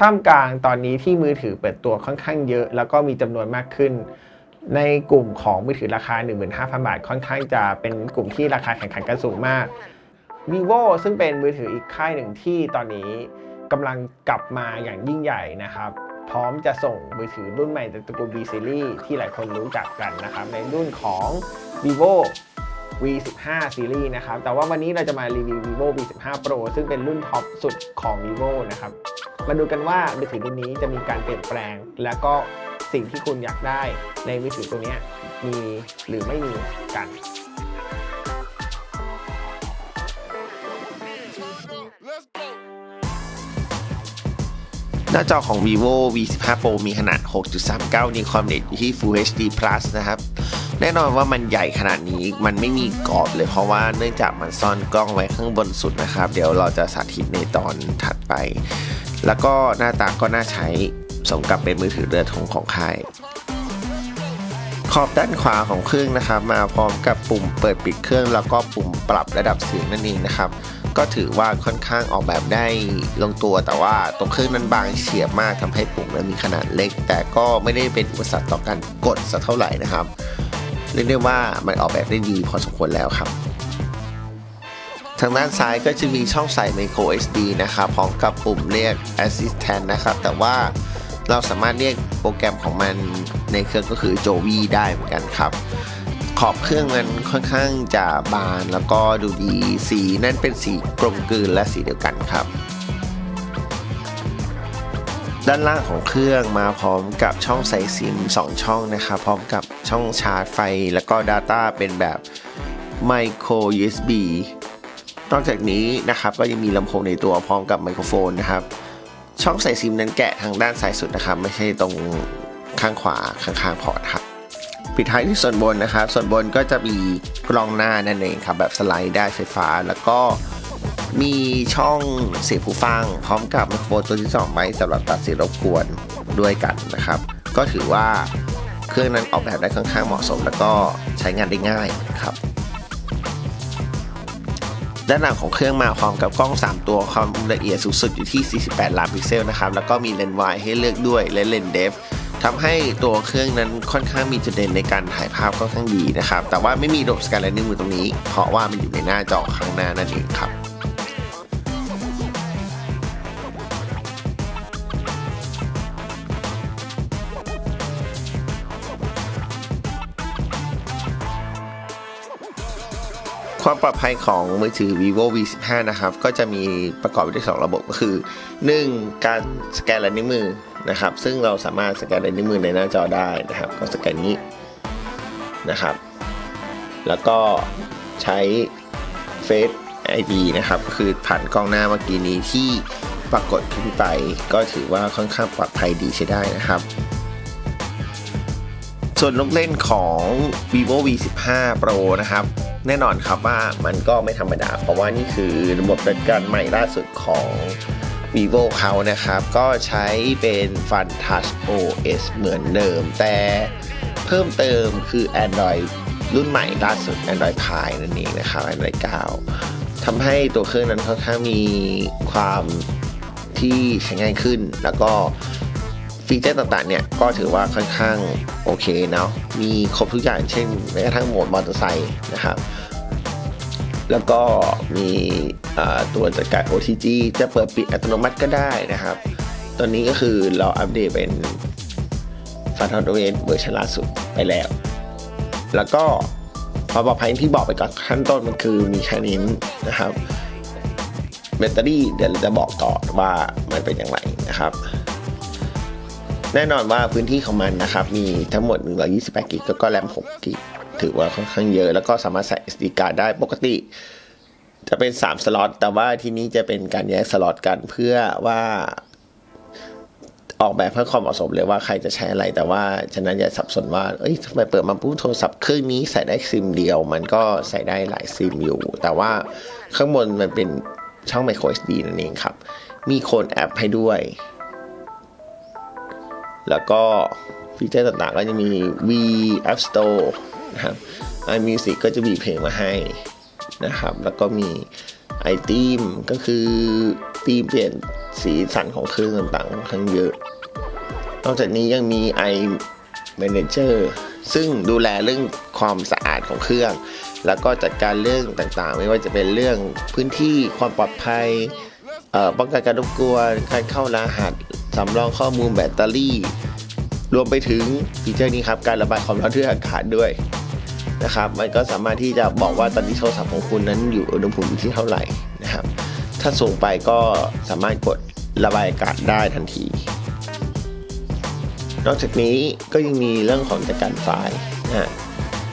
ท่ามกลางตอนนี้ที่มือถือเปิดตัวค่อนข้างเยอะ แล้วก็มีจำนวนมากขึ้น ในกลุ่มของมือถือราคา 15,000 บาท ค่อนข้างจะเป็นกลุ่มที่ราคาแข่งขันกันสูงมาก vivo ซึ่งเป็นมือถืออีกค่ายหนึ่งที่ตอนนี้กำลังกลับมาอย่างยิ่งใหญ่นะครับพร้อมจะส่งมือถือรุ่นใหม่จากตระกูล V Series ที่หลายคนรู้จักกันนะครับ ในรุ่นของ vivo V15 Series นะครับ แต่ว่าวันนี้เราจะมารีวิว vivo V15 Pro ซึ่งเป็นรุ่นท็อปสุดของ vivo นะครับ มาดูกันว่ามือถือรุ่นนี้จะมีการเปลี่ยนแปลง และก็สิ่งที่คุณอยากได้ในมือถือตัวเนี้ยมีหรือไม่มีกันหน้าจอของ vivo v15 pro มีขนาด 6.39 นิ้วความเร็วอยู่ที่ full hd plus นะครับ แน่นอนว่ามันใหญ่ขนาดนี้มันไม่มีกรอบเลยเพราะว่าเนื่องจากมันซ่อนกล้องไว้ข้างบนสุดนะครับ เดี๋ยวเราจะสาธิตในตอนถัดไป แล้วก็หน้าตาก็น่าใช้สมกับเป็นมือถือเรือธงของค่ายขอบด้านขวาของเครื่องนะครับ มาพร้อมกับปุ่มเปิดปิดเครื่อง แล้วก็ปุ่มปรับระดับเสียงนั่นเองนะครับ ก็ถือว่าค่อนข้างออกแบบได้ลงตัวแต่ว่าตรงเครื่องนั้นบางเฉียบมากทำให้ปุ่มนั้นมีขนาดเล็ก แต่ก็ไม่ได้เป็นอุปสรรคต่อการกดสักเท่าไหร่นะครับ เรียกได้ว่ามันออกแบบได้ดีพอสมควรแล้วครับ ทางด้านซ้ายก็จะมีช่องใส่ micro SD นะครับพร้อมกับปุ่มเรียก assistant นะครับ แต่ว่าเราสามารถเรียกโปรแกรมของมันในเครื่องก็คือ Jovi ได้เหมือนกันครับขอบเครื่องมันค่อนข้างจะบานแล้วก็ดูดีสีนั่นเป็นสีกลมกลืนและสีเดียวกันครับ ด้านล่างของเครื่องมาพร้อมกับช่องใส่ซิม 2 ช่องนะครับพร้อมกับช่องชาร์จไฟ แล้วก็ Data เป็นแบบ Micro USB นอกจากนี้นะครับก็ยังมีลำโพงในตัวพร้อมกับไมโครโฟนนะครับ ช่องใส่ซิมนั้นแกะทางด้านซ้ายสุดนะครับ ไม่ใช่ตรงข้างขวาข้างๆพอร์ตครับปิดท้ายที่ส่วนบนนะครับ ส่วนบนก็จะมีกล้องหน้านั่นเองครับแบบสไลด์ได้ไฟฟ้าแล้วก็ มีช่องเสียบหูฟัง พร้อมกับไมโครโฟนตัวที่2ไว้สำหรับตัดเสียงรบกวนด้วยกันนะครับ ก็ถือว่าเครื่องนั้นออกแบบได้ค่อนข้างเหมาะสม แล้วก็ใช้งานได้ง่ายครับ ด้านหลังของเครื่องมาพร้อมกับกล้อง 3 ตัวความละเอียดสูงสุดอยู่ที่ 48 ล้านพิกเซลนะครับ แล้วก็มีเลนส์วายให้เลือกด้วยและเลนส์เดฟทำให้ตัวเครื่องนั้นค่อนข้างมีจุดเด่นในการถ่ายภาพค่อนข้างดีนะครับ แต่ว่าไม่มีระบบสแกนลายนิ้วมือตรงนี้ เพราะว่ามันอยู่ในหน้าจอข้างหน้านั่นเองครับ ความปลอดภัยของมือถือ vivo v 1 5นะครับ ก็จะมีประกอบไปด้วย 2 ระบบก็คือ 1. การสแกนลายนิ้วมือนะครับ ซึ่งเราสามารถสแกนลายนิ้วมือในหน้าจอได้นะครับ ก็สแกนนี้นะครับ แล้วก็ใช้ Face ID นะครับก็คือผ่านกล้องหน้าเมื่อกี้นี้ที่ปรากฏขึ้นไป ก็ถือว่าค่อนข้างปลอดภัยดีใช้ได้นะครับส่วนลูกเล่นของ vivo v 1 5 pro นะครับ แน่นอนครับว่ามันก็ไม่ธรรมดา เพราะว่านี่คือระบบจัดการใหม่ล่าสุดของ vivo เขานะครับ ก็ใช้เป็น Fun Touch OS เหมือนเดิม แต่เพิ่มเติมคือ Android รุ่นใหม่ล่าสุด Android Pie นั่นเองนะครับ Android 9ทำให้ตัวเครื่องนั้นค่อนข้างมีความที่ใช้ง่ายขึ้น แล้วก็ ฟีเจอร์ต่างๆเนี่ยก็ถือว่าค่อนข้างโอเคเนาะมีครบทุกอย่างเช่นแม้กระทั่งโหมดมอเตอร์ไซค์นะครับ แล้วก็มีตัวจัดการ OTG จะเปิดปิดอัตโนมัติก็ได้นะครับ ตอนนี้ก็คือเราอัปเดตเป็นฟันทอนโดเวนเวอร์ชันล่าสุดไปแล้ว แล้วก็ความปลอดภัยที่บอกไปก่อนขั้นต้นมันคือมีแค่นี้นะครับแบตเตอรี่เดี๋ยวจะบอกต่อว่ามันเป็นอย่างไรนะครับ แน่นอนว่าพื้นที่ของมันนะครับ มีทั้งหมด 128 กิกแล้วก็แรม 6 กิก ถือว่าค่อนข้างเยอะ แล้วก็สามารถใส่ SD card ได้ปกติ จะเป็น 3 สล็อต แต่ว่าที่นี้จะเป็นการแยกสล็อตกันเพื่อว่าออกแบบเพื่อความเหมาะสมเลยว่าใครจะใช้อะไร แต่ว่าฉะนั้นอย่าสับสนว่า เอ้ยทำไมเปิดมาปุ๊บโทรศัพท์เครื่องนี้ใส่ได้ซิมเดียว มันก็ใส่ได้หลายซิมอยู่ แต่ว่าข้างบนมันเป็นช่อง micro SD นั่นเองครับ มีโคนแอปให้ด้วย แล้วก็ฟีเจอร์ต่างๆก็จะมี V App Store นะครับ iMusic ก็จะมีเพลงมาให้นะครับ แล้วก็มี iTeam ก็คือตีเปลี่ยนสีสันของเครื่องต่างๆค่อนข้างเยอะ นอกจากนี้ยังมี i Manager ซึ่งดูแลเรื่องความสะอาดของเครื่อง แล้วก็จัดการเรื่องต่างๆ ไม่ว่าจะเป็นเรื่องพื้นที่ความปลอดภัย ป้องกันการรบกวนการเข้ารหัสสำรองข้อมูลแบตเตอรี่ รวมไปถึงฟีเจอร์นี้ครับการระบายความร้อนด้วยอากาศด้วยนะครับ มันก็สามารถที่จะบอกว่าตอนนี้โทรศัพท์ของคุณนั้นอยู่อุณหภูมิที่เท่าไหร่นะครับ ถ้าสูงไปก็สามารถกดระบายอากาศได้ทันที นอกจากนี้ก็ยังมีเรื่องของจัดการไฟล์นะ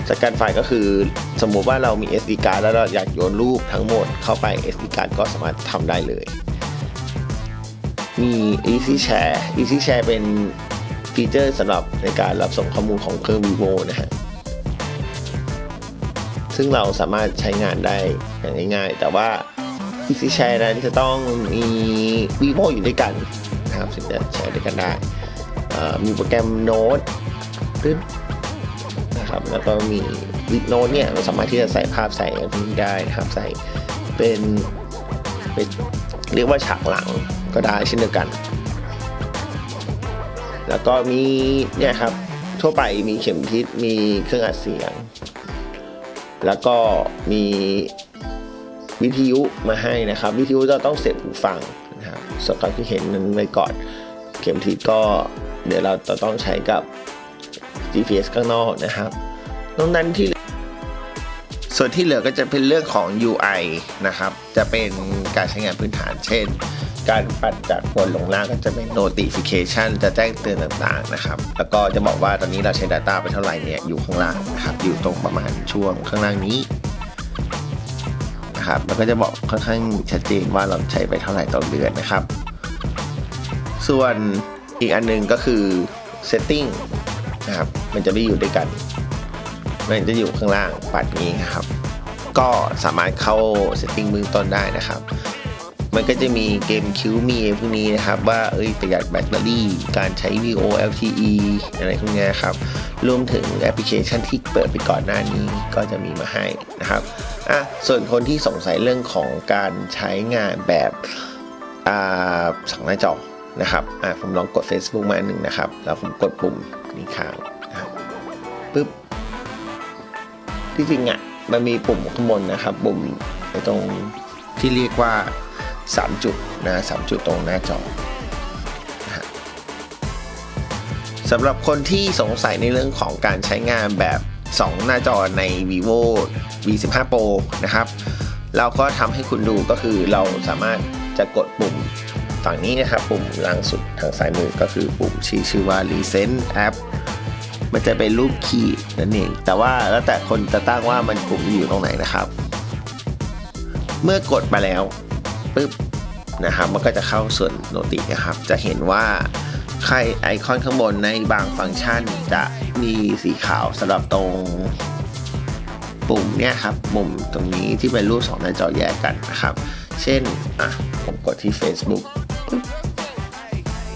จัดการไฟล์ก็คือสมมุติว่าเรามี SD card แล้วเราอยากโยนรูปทั้งหมดเข้าไป SD card ก็สามารถทำได้เลย มี Easy Share Easy Share เป็นฟีเจอร์สำหรับในการรับส่งข้อมูลของเครื่อง vivo นะฮะ ซึ่งเราสามารถใช้งานได้อย่างง่ายๆ แต่ว่า Easy Share นั้นจะต้องมี vivo อยู่ด้วยกันนะครับถึงจะใช้ด้วยกันได้ มีโปรแกรมโน้ตตึ๊ดนะครับ แล้วก็มีวิดโน้ตเนี่ยเราสามารถที่จะใส่ภาพใส่อะไรพวกนี้ได้นะครับ ใส่เป็นเรียกว่าฉากหลัง ก็ได้เช่นเดียวกัน แล้วก็มีเนี่ยครับทั่วไปมีเข็มทิศมีเครื่องอัดเสียง แล้วก็มีวิทยุมาให้นะครับ วิทยุจะต้องเสียบหูฟังนะครับส่วนความคิดเห็นนั้นไว้ก่อน เข็มทิศก็เดี๋ยวเราจะต้องใช้กับ GPS ข้างนอกนะครับตรงนั้นที่ส่วนที่เหลือก็จะเป็นเรื่องของ UI นะครับ จะเป็นการใช้งานพื้นฐานเช่น การปัดจากบนลงล่างก็จะเป็น notification จะแจ้งเตือนต่างๆนะครับ แล้วก็จะบอกว่าตอนนี้เราใช้ Data ไปเท่าไหร่เนี่ยอยู่ข้างล่างนะครับ อยู่ตรงประมาณช่วงข้างล่างนี้นะครับแล้วก็จะบอกค่อนข้างชัดเจนว่าเราใช้ไปเท่าไหร่ต่อเดือนนะครับ ส่วนอีกอันหนึงก็คือ setting นะครับมันจะไม่อยู่ด้วยกันมันจะอยู่ข้างล่างปัดนี้นะครับ ก็สามารถเข้า setting เบื้องต้นได้นะครับ มันก็จะมีเกมคิวมีพวกนี้นะครับ ว่าเอ้ยประหยัดแบตเตอรี่ การใช้ VO LTE อะไรพวกนี้ครับ รวมถึงแอปพลิเคชันที่เปิดไปก่อนหน้านี้ก็จะมีมาให้นะครับอะส่วนคนที่สงสัยเรื่องของการใช้งานแบบอ่าสองหน้าจอนะครับอะผมลองกด Facebook มาหนึ่งนะครับ แล้วผมกดปุ่มนี้ค้างนะครับปึ๊บที่จริงอะมันมีปุ่มข้างบนนะครับ ปุ่มตรงที่เรียกว่า 3 จุดนะสามจุดตรงหน้าจอสำหรับคนที่สงสัยในเรื่องของการใช้งานแบบ 2 หน้าจอใน vivo v15 pro นะครับ เราก็ทำให้คุณดูก็คือเราสามารถจะกดปุ่มฝั่งนี้นะครับ ปุ่มล่างสุดทางซ้ายมือก็คือปุ่มชื่อชื่อว่า recent app มันจะเป็นรูปขีดนั่นเอง แต่ว่าแล้วแต่คนจะตั้งว่ามันปุ่มอยู่ตรงไหนนะครับ เมื่อกดมาแล้ว ปึ๊บนะครับมันก็จะเข้าส่วนโนตินะครับ จะเห็นว่าใครไอคอนข้างบนในบางฟังก์ชันจะมีสีขาวสำหรับตรงปุ่มเนี่ยครับมุมตรงนี้ที่เป็นรูปสองหน้าจอแยกกันนะครับ เช่นอะผมกดที่ Facebook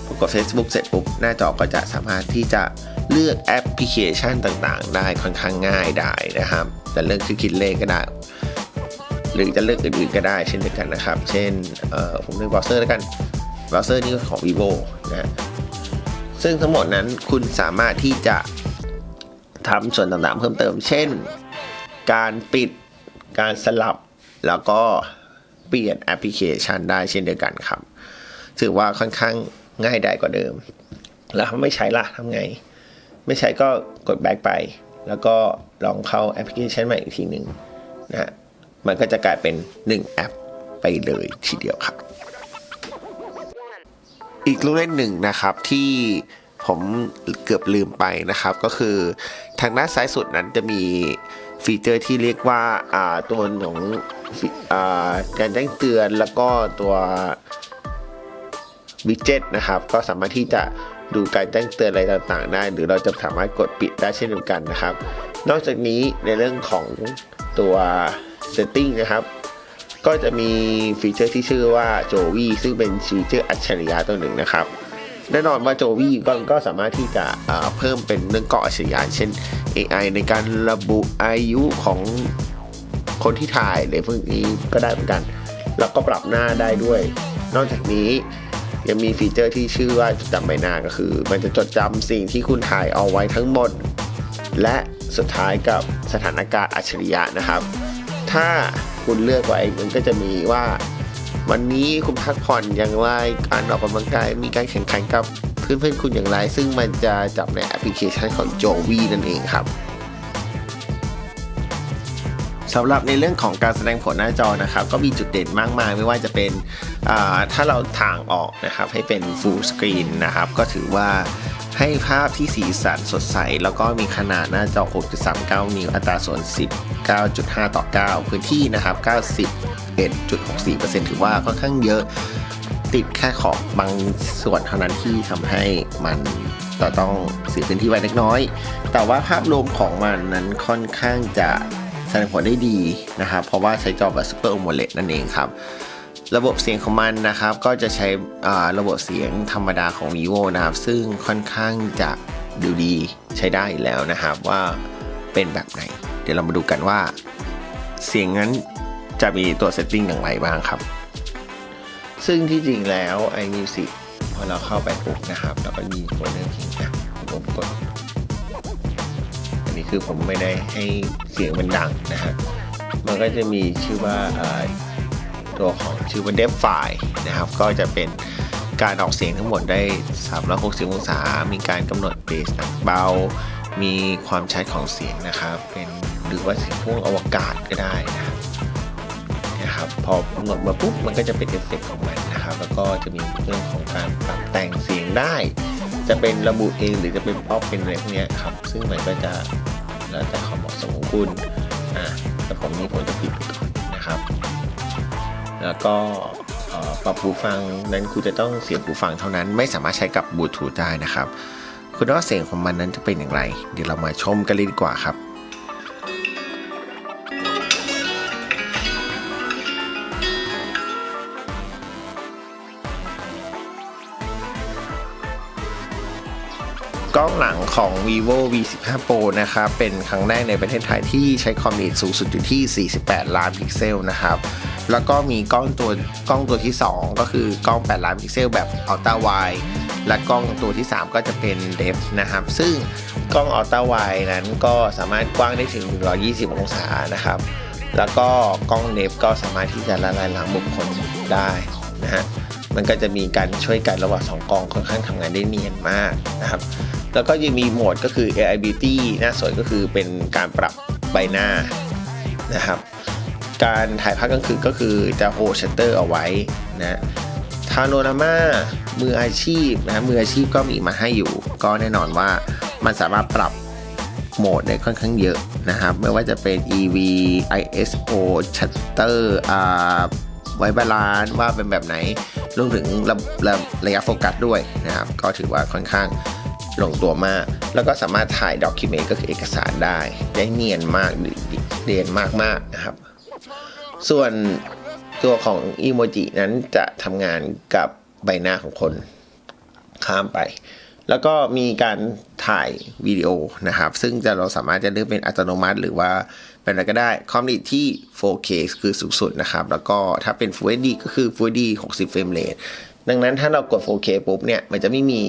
ผมกด Facebook เสร็จปุ๊บหน้าจอก็จะสามารถที่จะเลือกแอปพลิเคชันต่างๆ ได้ค่อนข้างง่ายได้นะครับ จะเลือกคือคิดเลขก็ได้ หรือจะเลือกอื่นๆก็ได้เช่นเดียวกันนะครับ เช่นผมเลือกเบราว์เซอร์แล้วกันเบราว์เซอร์นี่ของ vivo นะซึ่งทั้งหมดนั้นคุณสามารถที่จะทำส่วนต่างๆเพิ่มเติม เช่น การปิดการสลับแล้วก็เปลี่ยนแอปพลิเคชันได้เช่นเดียวกันครับ ถือว่าค่อนข้างง่ายได้กว่าเดิม แล้วถ้าไม่ใช้ล่ะทำไง ไม่ใช้ก็กด back ไป แล้วก็ลองเข้าแอปพลิเคชันใหม่อีกทีหนึ่งนะ มันก็จะกลายเป็น 1 แอปไปเลยทีเดียวครับ อีกลูกเล่นหนึ่งนะครับที่ผมเกือบลืมไปนะครับก็คือทางด้านซ้ายสุดนั้นจะมีฟีเจอร์ที่เรียกว่าาตัวของอาการแจ้งเตือนแล้วก็ตัววิดเจ็ตนะครับ ก็สามารถที่จะดูการแจ้งเตือนอะไรต่างๆ ได้ หรือเราจะสามารถกดปิดได้เช่นเดียวกันนะครับ นอกจากนี้ในเรื่องของตัว setting นะครับ ก็จะมีฟีเจอร์ที่ชื่อว่า Jovi ซึ่งเป็นฟีเจอร์อัจฉริยะตัวหนึ่งนะครับแน่นอนว่า Jovi ก็ก็สามารถที่จะเพิ่มเป็นเรื่องเกาะอัจฉริยะเช่น AI ในการระบุอายุของคนที่ถ่ายหรือพวกนี้ก็ได้เหมือนกัน แล้วก็ปรับหน้าได้ด้วย นอกจากนี้ยังมีฟีเจอร์ที่ชื่อว่าจดจำใบหน้าก็คือ มันจะจดจำสิ่งที่คุณถ่ายเอาไว้ทั้งหมด และสุดท้ายกับสถานการณ์อัจฉริยะนะครับ ถ้าคุณเลือกไว้มันก็จะมีว่า วันนี้คุณพักผ่อนอย่างไรการออกกำลังกายมีการแข่งขันกับเพื่อนๆคุณอย่างไร ซึ่งมันจะจับในแอปพลิเคชันของ Jovi นั่นเองครับสำหรับในเรื่องของการแสดงผลหน้าจอนะครับ ก็มีจุดเด่นมากมายไม่ว่าจะเป็นถ้าเราถ่างออกนะครับ ให้เป็น full screen นะครับ ก็ถือว่า ให้ภาพที่สีสันสดใส แล้วก็มีขนาดหน้าจอ 6.39 นิ้ว อัตราส่วน 19.5 ต่อ 9 พื้นที่นะครับ 91.64%ถือว่าค่อนข้างเยอะติดแค่ขอบบางส่วนเท่านั้นที่ทำให้มันต,ต้องเสียพื้นที่ไว้เล็กน้อย แต่ว่าภาพรวมของมันนั้นค่อนข้างจะแสดงผลได้ดีนะครับ เพราะว่าใช้จอแบบ Super AMOLED นั่นเองครับ ระบบเสียงของมันนะครับ ก็จะใช้ระบบเสียงธรรมดาของ vivo นะครับ ซึ่งค่อนข้างจะดูดีใช้ได้แล้วนะครับว่าเป็นแบบไหน เดี๋ยวเรามาดูกันว่า เสียงนั้นจะมีตัวเซตติ้งอย่างไรบ้างครับ ซึ่งที่จริงแล้ว iMusic พอเราเข้าไปปุ๊บนะครับ เราก็มีโฟลเดอร์เพลงนะผมกด อันนี้คือผมไม่ได้ให้เสียงมันดังนะครับ มันก็จะมีชื่อว่า ตัวของชื่อว่า d e f File นะครับ ก็จะเป็นการออกเสียงทั้งหมดได้ 360 องศา มีการกำหนดเบสหนักเบา มีความชัดของเสียงนะครับ เป็นหรือว่าเสียงพ่วงอวกาศก็ได้นะครับนะครับ พอกำหนดมาปุ๊บ มันก็จะเป็นเอฟเฟกต์ของมันนะครับ แล้วก็จะมีเรื่องของการปรับแต่งเสียงได้ จะเป็นระบุเองหรือจะเป็นป๊อปเป็นอะไรพวกเนี้ยครับ ซึ่งมันก็จะแล้วแต่ความเหมาะสมของคุณ อ่าแต่ผมนี่ผมจะปิดไปก่อนนะครับ แล้วก็ปรับหูฟังนั้นคุณจะต้องเสียบหูฟังเท่านั้น ไม่สามารถใช้กับบลูทูธได้นะครับ คุณว่าเสียงของมันนั้นจะเป็นอย่างไร เดี๋ยวเรามาชมกันเลยดีกว่าครับกล้องหลังของ vivo v 1 5 pro นะครับ เป็นครั้งแรกในประเทศไทยที่ใช้ความละเอียดสูงสุดอยู่ที่ 48 ล้านพิกเซลนะครับ แล้วก็มีกล้องตัวกล้องตัวที่ 2 ก็คือกล้อง 8 ล้านพิกเซลแบบ ultra wide และกล้องตัวที่ 3 ก็จะเป็น depth นะครับ ซึ่งกล้อง ultra wide นั้นก็สามารถกว้างได้ถึง 120 องศานะครับ แล้วก็กล้องเนฟก็สามารถที่จะละลายหลังบุคคลได้นะฮะมันก็จะมีการช่วยกันระหว่างสองกล้องค่อนข้างทำงานได้เนียนมากนะครับ แล้วก็ยังมีโหมดก็คือ AI Beauty หน้าสวยก็คือเป็นการปรับใบหน้านะครับ การถ่ายภาพกลางคืนก็คือจะโฮชัตเตอร์เอาไว้นะทาโนรามามืออาชีพนะมืออาชีพก็มีมาให้อยู่ ก็แน่นอนว่ามันสามารถปรับโหมดได้ค่อนข้างเยอะนะครับไม่ว่าจะเป็น EV ISO Shutter อ่าไว้บาลานซ์ว่าเป็นแบบไหนรวมถึงระระระยะโฟกัสด้วยนะครับ ก็ถือว่าค่อนข้างลงตัวมาก แล้วก็สามารถถ่ายด็อกิเมนต์ก็คือเอกสารได้ ได้เนียนมากเนียนมากๆนะครับ ส่วนตัวของอีโมจินั้นจะทำงานกับใบหน้าของคนข้ามไป แล้วก็มีการถ่ายวิดีโอนะครับ ซึ่งจะเราสามารถจะเลือกเป็นอัตโนมัติ หรือว่าเป็นอะไรก็ได้ความละเอีที่ 4K คือสูงสุดนะครับ แล้วก็ถ้าเป็น Full HD ก็คือ Full HD 60 เฟรมเรทดังนั้นถ้าเรากด 4K ปุ๊บเนี่ยมันจะไม่มี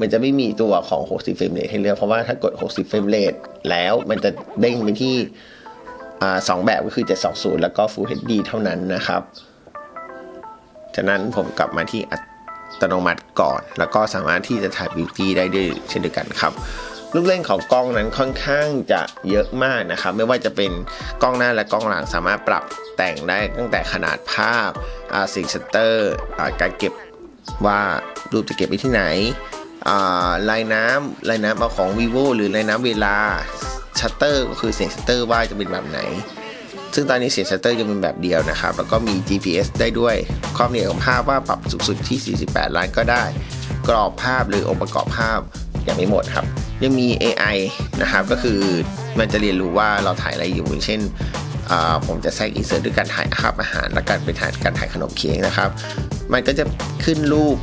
มันจะไม่มีตัวของ 60 เฟรมเรทให้เลือกเพราะว่าถ้ากด 60 เฟรมเรทแล้วมันจะเด้งไปที่ สองแบบก็คือ 720 แล้วก็ Full HD เท่านั้นนะครับฉะนั้นผมกลับมาที่อัตโนมัติก่อน แล้วก็สามารถที่จะถ่ายบิวตี้ได้ด้วยเช่นเดียวกันครับลูกเล่นของกล้องนั้นค่อนข้างจะเยอะมากนะครับ ไม่ว่าจะเป็นกล้องหน้าและกล้องหลังสามารถปรับแต่งได้ตั้งแต่ขนาดภาพอาสิ่งชัตเตอร์การเก็บว่ารูปจะเก็บไว้ที่ไหนลายน้ำลายน้ำเอาของ vivo หรือลายน้ำเวลา ชัตเตอร์ก็คือเสียงชัตเตอร์ว่าจะเป็นแบบไหน ซึ่งตอนนี้เสียงชัตเตอร์ยังเป็นแบบเดียวนะครับ แล้วก็มี GPS ได้ด้วยความละเอียดของภาพว่าปรับสูงสุดที่ 48 ล้านก็ได้ กรอบภาพหรือองค์ประกอบภาพยังไม่หมดครับ ยังมี AI นะครับ ก็คือมันจะเรียนรู้ว่าเราถ่ายอะไรอยู่เช่นอ่าผมจะแทรกอินเสิร์ตด้วยการถ่ายภาพอาหาร และการไปถ่ายการถ่ายขนมเค้กนะครับ มันก็จะขึ้นรูป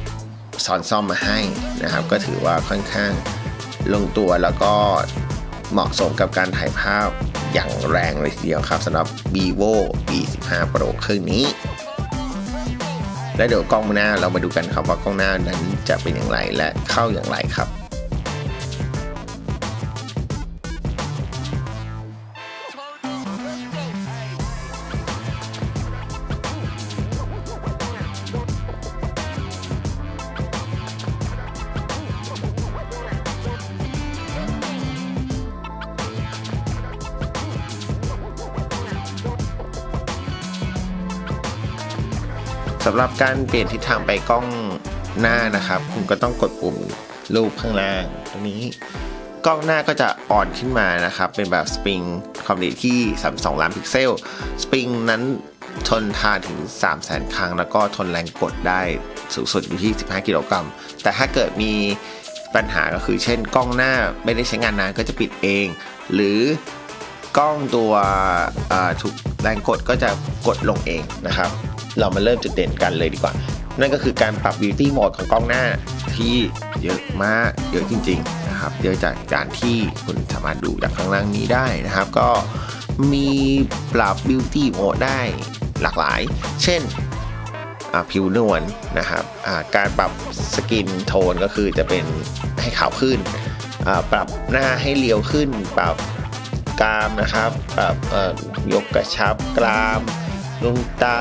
สอนซ่อมมาให้นะครับ ก็ถือว่าค่อนข้างลงตัวแล้วก็ เหมาะสมกับการถ่ายภาพอย่างแรงเลยทีเดียวครับสำหรับ vivo v 1 5 pro เครื่องนี้ และเดี๋ยวกล้องหน้าเรามาดูกันครับว่ากล้องหน้านั้นจะเป็นอย่างไรและเข้าอย่างไรครับ สำหรับการเปลี่ยนทิศทางไปกล้องหน้านะครับ คุณก็ต้องกดปุ่มรูปข้างล่างตรงนี้กล้องหน้าก็จะอ่อนขึ้นมานะครับ เป็นแบบสปริงความละเอียดที่ 32 ล้านพิกเซล สปริงนั้นทนทานถึง 3 0 0 0 0 0 ครั้ง แล้วก็ทนแรงกดได้สูงสุดอยู่ที่ 15 กิโลกรัม แต่ถ้าเกิดมีปัญหาก็คือเช่นกล้องหน้าไม่ได้ใช้งานนานก็จะปิดเอง หรือ กล้องตัวถูกแรงกดก็จะกดลงเองนะครับ เรามาเริ่มจุดเด่นกันเลยดีกว่า นั่นก็คือการปรับ beauty mode ของกล้องหน้าที่เยอะมากเยอะจริงๆนะครับเยอะจากการที่คุณสามารถดูจากข้างล่างนี้ได้นะครับ ก็มีปรับ beauty mode ได้หลากหลาย เช่นผิวนวลนะครับการปรับสกินโทนก็คือจะเป็นให้ขาวขึ้น ปรับหน้าให้เรียวขึ้น ปรับามนะครับปรับเอ่อยกกระชับกรามดวงตา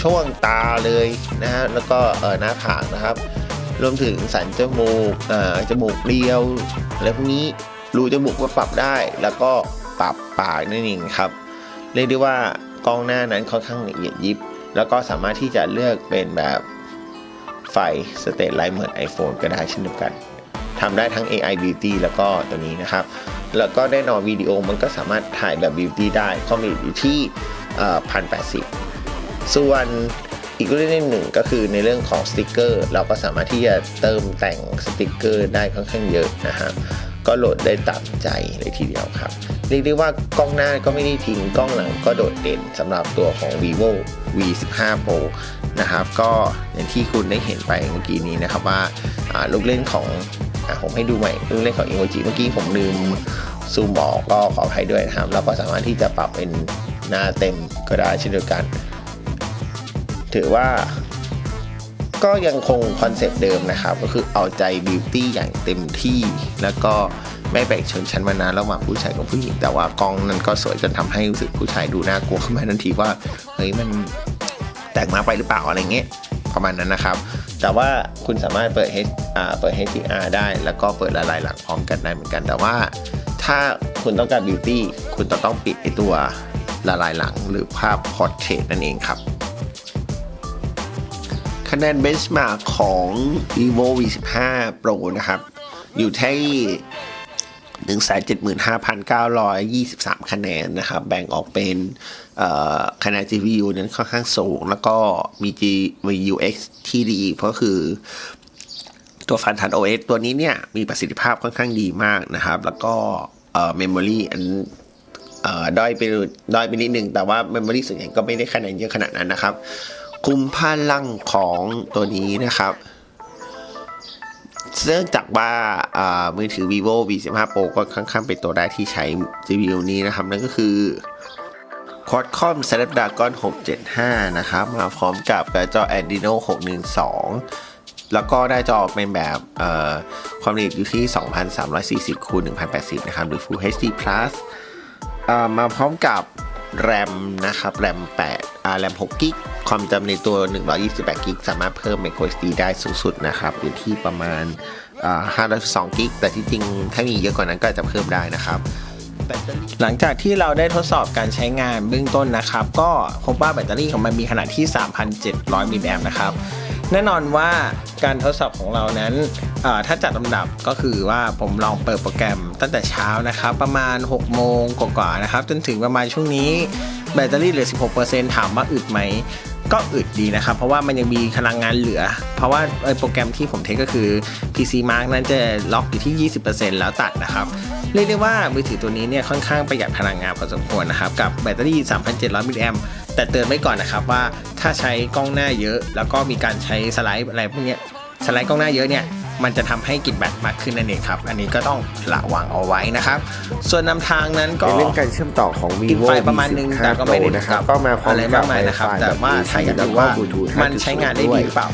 ช่วงตาเลยนะฮะแล้วก็เออหน้าผากนะครับ รวมถึงสันจมูกเอ่อจมูกเรียวอะไรพวกนี้รูจมูกก็ปรับได้ แล้วก็ปรับปากนั่นเองครับเรียกได้ว่ากล้องหน้านั้นค่อนข้างละเอียดยิบ แล้วก็สามารถที่จะเลือกเป็นแบบไฟสเตตไลท์เหมือน iPhone ก็ได้เช่นเดียวกันทำได้ทั้ง AI Beauty แล้วก็ตัวนี้นะครับ แล้วก็แน่นอนวิดีโอมันก็สามารถถ่ายแบบ Beauty ได้ความละเอียดอยู่ที่พันแปดสิบส่วนอีกเรื่องหนึ่งก็คือในเรื่องของสติกเกอร์ เราก็สามารถที่จะเติมแต่งสติกเกอร์ได้ค่อนข้างเยอะนะฮะก็โหลดได้ตามใจเลยทีเดียวครับ เรียกได้ว่ากล้องหน้าก็ไม่ได้ทิ้งกล้องหลังก็โดดเด่นสำหรับตัวของ vivo v 1 5 pro นะครับ ก็อย่างที่คุณได้เห็นไปเมื่อกี้นี้นะครับว่า ลูกเล่นของอผมให้ดูใหม่ลูกเล่นของ emoji เมื่อกี้ผมลืมซูมออกก็ขออภัยด้วยนะครับแล้วก็สามารถที่จะปรับเป็นหน้าเต็มก็ได้เช่นเดียวกัน ถือว่าก็ยังคงคอนเซปต์เดิมนะครับ ก็คือเอาใจบิวตี้อย่างเต็มที่ แล้วก็ไม่แบ่งชนชั้นวรรณะระหว่างผู้ชายกับผู้หญิง แต่ว่ากล้องนั้นก็สวยจนทำให้รู้สึกผู้ชายดูน่ากลัวขึ้นมาทันทีว่าเฮ้ยมันแต่งมาไปหรือเปล่าอะไรเงี้ยประมาณนั้นนะครับ แต่ว่าคุณสามารถเปิด H อ่าเปิด HDR ได้ แล้วก็เปิดละลายหลังพร้อมกันได้เหมือนกัน แต่ว่าถ้าคุณต้องการบิวตี้คุณจะต้องปิดไอตัวละลายหลังหรือภาพพอร์เทรตนั่นเองครับ คะแนนเบนช์มาร์กของ vivo v 1 5 pro นะครับ อยู่ที่ 175,923 คะแนนนะครับแบ่งออกเป็นคะแนน GPU นั้นค่อนข้างสูง แล้วก็มี GVUX ที่ดีเพราะคือตัวฟันทัน OS ตัวนี้เนี่ย มีประสิทธิภาพค่อนข้างดีมากนะครับ แล้วก็เอ่อ memory อันด้อยไปด้อยไปนิดนึง แต่ว่า memory ส่วนใหญ่ก็ไม่ได้คะแนนเยอะขนาดนั้นนะครับ คุมพลังของตัวนี้นะครับ เนื่องจากว่ามือถือ vivo v 1 5 pro ก็ค่อนข้างเป็นตัวแรกที่ใช้ GPU นี้นะครับ นั่นก็คือ Qualcomm Snapdragon 675 นะครับ มาพร้อมกับกร์ดจอ Adreno 612 แล้วก็ได้จอเป็นแบบความละเอียดอยู่ที่ 2340คูณ1080 นะครับ หรือ Full HD Plus มาพร้อมกับ แรมนะครับแรม8อ่าแรม6กิกความจำในตัว 128กิกสามารถเพิ่ม microSD ได้สูงสุดนะครับอยู่ที่ประมาณอ่า512กิกแต่ที่จริงถ้ามีเยอะกว่านั้นก็จะเพิ่มได้นะครับหลังจากที่เราได้ทดสอบการใช้งานเบื้องต้นนะครับ ก็พบว่าแบตเตอรี่ของมันมีขนาดที่ 3,700มิลลิแอมป์นะครับ แน่นอนว่าการทดสอบของเรานั้น ถ้าจัดลำดับก็คือว่าผมลองเปิดโปรแกรมตั้งแต่เช้านะครับ ประมาณ 6 โมงกว่าๆนะครับ จนถึงประมาณช่วงนี้แบตเตอรี่เหลือ 16%ถามว่าอึดไหม ก็อึดดีนะครับ เพราะว่ามันยังมีพลังงานเหลือ เพราะว่าโปรแกรมที่ผมเทสก็คือ PC Mark นั้นจะล็อกอยู่ที่ 20%แล้วตัดนะครับ เรียกได้ว่ามือถือตัวนี้เนี่ยค่อนข้างประหยัดพลังงานพอสมควรนะครับ กับแบตเตอรี่ 3,700 มิลลิแอมแต่เตือนไว้ก่อนนะครับว่าถ้าใช้กล้องหน้าเยอะ แล้วก็มีการใช้สไลด์อะไรพวกเนี้ยสไลด์กล้องหน้าเยอะเนี่ยมันจะทำให้กินแบตมากขึ้นนั่นเองครับ อันนี้ก็ต้องระวังเอาไว้นะครับ ส่วนนำทางนั้นก็ในเรื่องการเชื่อมต่อของกิน vivo ไฟประมาณนึง V15 แต่ก็ไม่ได้ Pro นะนะคครัรับบก็มาพร้อมอะไรกัมาบกมายนะครับ Wi-Fi แต่ว่าแบบถ้าอยากแล้วดูก็ว่า Bluetooth มันใช้งานได้ดีหรือเปล่า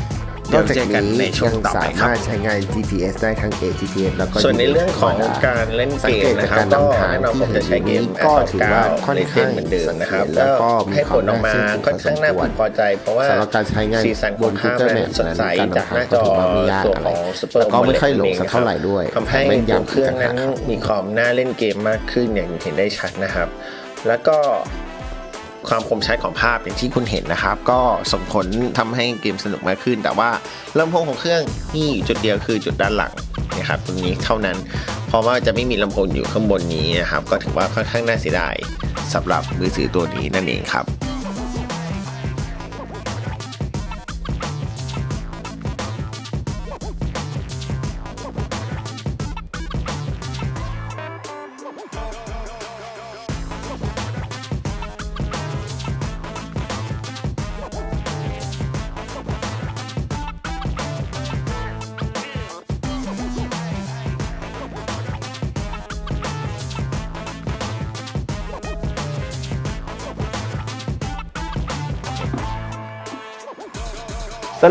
นเดี๋ยอวกจากเจอกันนี้ในช่วยังงต่อสาไปครับมารถใช้งาน GPS ได้ทั้ง AGPS แล้วก็ส่วนใน GPS เรื่องของธรรมดการเล่นสัเกงเกมตจากนะครับการก็นำทางแน่นอนผมจะใช้เกมก็ถือว่าค่อนเล่ข้างเหมือนเดิมนะครับเสถียรแล้วก็มีให้ผลออกมาความน่าเชื่อถือค่อนข้างน่าพอสมควรพึงพอใจ เพราะว่าสำหรับการใช้งานสีสันของภาพบนนั้น Google สดใส Maps จากหน้าจอก็ถือว่าไม่ยากตัวอะไรของ Super แล้วก็ไม่ค่อยโหลด AMOLED สักเท่าไหร่ด้วยทำให้แม่นตัวยำเครื่องนั้นอีกต่างหากมีความน่าเล่นเกมมากขึ้นอย่างเห็นได้ชัดนะครับ แล้วก็ ความคมชัดของภาพอย่างที่คุณเห็นนะครับ ก็ส่งผลทำให้เกมสนุกมากขึ้น แต่ว่าลำโพงของเครื่องนี่จุดเดียวคือจุดด้านหลังนะครับตรงนี้เท่านั้น เพราะว่าจะไม่มีลำโพงอยู่ข้างบนนี้นะครับ ก็ถือว่าค่อนข้างน่าเสียดายสำหรับมือถือตัวนี้นั่นเองครับ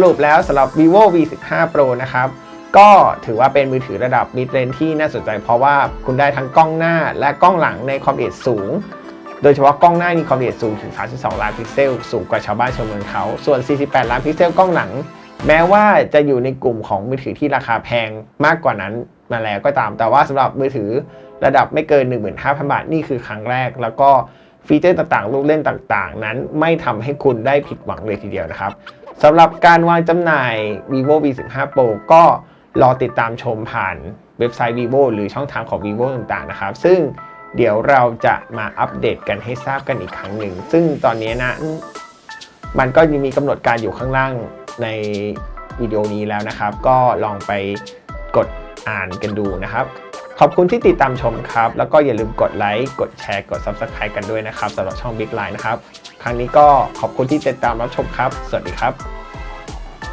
รุปแล้วสำหรับ vivo v 1 5 pro นะครับก็ถือว่าเป็นมือถือระดับ mid range ที่น่าสนใจเพราะว่าคุณได้ทั้งกล้องหน้าและกล้องหลังในความละเอียดสูง โดยเฉพาะกล้องหน้ามีความละเอียดสูงถึง 32 ล้านพิกเซล สูงกว่าชาวบ้านชาวเมืองเขา ส่วน 48 ล้านพิกเซลกล้องหลัง แม้ว่าจะอยู่ในกลุ่มของมือถือที่ราคาแพงมากกว่านั้นมาแล้วก็ตาม แต่ว่าสำหรับมือถือระดับไม่เกิน 15,000 บาทนี่คือครั้งแรก แล้วก็ฟีเจอร์ต่างๆ ลูกเล่นต่างๆ นั้นไม่ทำให้คุณได้ผิดหวังเลยทีเดียวนะครับ สำหรับการวางจำหน่าย vivo v 1 5 pro ก็รอติดตามชมผ่านเว็บไซต์ vivo หรือช่องทางของ vivo ต่างๆ นะครับ ซึ่งเดี๋ยวเราจะมาอัปเดตกันให้ทราบกันอีกครั้งหนึ่ง ซึ่งตอนนี้นะ มันก็ยังมีกำหนดการอยู่ข้างล่างในวิดีโอนี้แล้วนะครับ ก็ลองไปกดอ่านกันดูนะครับ ขอบคุณที่ติดตามชมครับ แล้วก็อย่าลืมกดไลค์ กดแชร์ กด Subscribe กันด้วยนะครับสำหรับช่อง Big Line นะครับ ครั้งนี้ก็ขอบคุณที่ติดตามรับชมครับ สวัสดีครับ